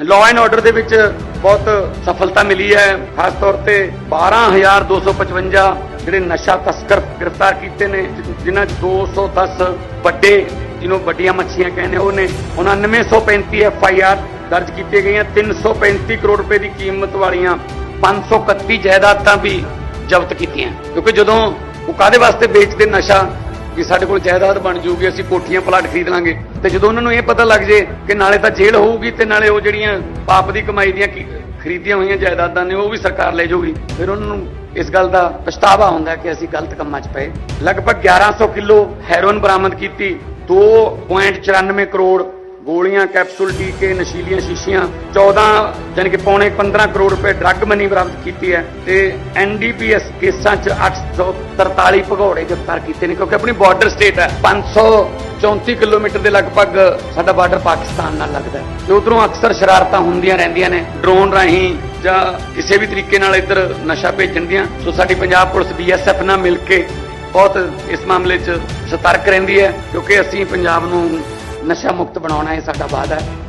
Law and order ਦੇ ਵਿੱਚ ਬਹੁਤ ਸਫਲਤਾ ਮਿਲੀ ਹੈ। ਖਾਸ ਤੌਰ ਤੇ 12255 ਜਿਹੜੇ ਨਸ਼ਾ ਤਸਕਰ ਗ੍ਰਿਫਤਾਰ ਕੀਤੇ ਨੇ ਜਿ- ਜਿਨ੍ਹਾਂ 'ਚ 210 ਵੱਡੇ, ਜਿਹਨੂੰ ਵੱਡੀਆਂ ਮੱਛੀਆਂ ਕਹਿੰਦੇ ਉਹ ਨੇ 9935 ਐਫ ਆਈ ਆਰ ਦਰਜ ਕੀਤੇ ਗਈਆਂ 335 ਕਰੋੜ ਰੁਪਏ ਦੀ ਕੀਮਤ ਵਾਲੀਆਂ 531 ਜਾਇਦਾਦਾਂ ਵੀ ਜ਼ਬਤ ਕੀਤੀਆਂ। ਕਿਉਂਕਿ ਜਦੋਂ ਉਹ ਕਾਦੇ ਵਾਸਤੇ ਵੇਚਦੇ ਨਸ਼ਾ? ਵੀ ਸਾਡੇ ਕੋਲ ਜਾਇਦਾਦ ਬਣ ਜੂਗੀ, ਅਸੀਂ ਕੋਠੀਆਂ ਪਲਾਟ ਖਰੀਦ ਲਾਂਗੇ। ਤੇ ਜਦੋਂ ਉਹਨਾਂ ਨੂੰ ਇਹ ਪਤਾ ਲੱਗ ਜੇ ਕਿ ਨਾਲੇ ਤਾਂ ਜੇਲ੍ਹ ਹੋਊਗੀ ਤੇ ਨਾਲੇ ਉਹ ਜਿਹੜੀਆਂ ਪਾਪ ਦੀ ਕਮਾਈ ਦੀਆਂ ਖਰੀਦੀਆਂ ਹੋਈਆਂ ਜਾਇਦਾਦਾਂ ਨੇ, ਉਹ ਵੀ ਸਰਕਾਰ ਲੈ ਜਾਊਗੀ ਫਿਰ ਉਹਨਾਂ ਨੂੰ ਇਸ ਗੱਲ ਦਾ ਪਛਤਾਵਾ ਹੁੰਦਾ ਕਿ ਅਸੀਂ ਗਲਤ ਕੰਮਾਂ 'ਚ ਪਏ। ਲਗਭਗ 1100 ਕਿਲੋ ਹੈਰੋਇਨ ਬਰਾਮਦ ਕੀਤੀ 2.94 ਕਰੋੜ ਗੋਲੀਆਂ, ਕੈਪਸੂਲ ਟੀਕੇ, ਨਸ਼ੀਲੀਆਂ ਸ਼ੀਸ਼ੀਆਂ 14 ਯਾਨੀ ਕਿ ਪੌਣੇ 15 ਕਰੋੜ ਰੁਪਏ ਡਰੱਗ ਮਨੀ ਬਰਾਮਦ ਕੀਤੀ ਹੈ ਤੇ ਐਨਡੀਪੀਐਸ ਕੇਸਾਂ 'ਚ 843 ਭਗੌੜੇ ਗ੍ਰਿਫਤਾਰ ਕੀਤੇ ਨੇ ਕਿਉਂਕਿ ਆਪਣੀ ਬਾਰਡਰ ਸਟੇਟ ਹੈ। 534 ਕਿਲੋਮੀਟਰ ਦੇ ਲਗਭਗ ਸਾਡਾ ਬਾਰਡਰ ਪਾਕਿਸਤਾਨ ਨਾਲ ਲੱਗਦਾ ਹੈ। ਤੇ ਉਧਰੋਂ ਅਕਸਰ ਸ਼ਰਾਰਤਾਂ ਹੁੰਦੀਆਂ ਰਹਿੰਦੀਆਂ ਨੇ ਡਰੋਨ ਰਾਹੀਂ ਜਾਂ ਕਿਸੇ ਵੀ ਤਰੀਕੇ ਨਾਲ ਇੱਧਰ ਨਸ਼ਾ ਭੇਜਣ ਦੀਆਂ। ਸੋ ਸਾਡੀ ਪੰਜਾਬ ਪੁਲਿਸ ਬੀਐਸਐਫ ਨਾਲ ਮਿਲ ਕੇ ਬਹੁਤ ਇਸ ਮਾਮਲੇ 'ਚ ਸਤਰਕ ਰਹਿੰਦੀ ਹੈ, ਕਿਉਂਕਿ ਅਸੀਂ ਪੰਜਾਬ ਨੂੰ ਨਸ਼ਾ ਮੁਕਤ ਬਣਾਉਣਾ ਇਹ ਸਾਡਾ ਵਾਅਦਾ ਹੈ।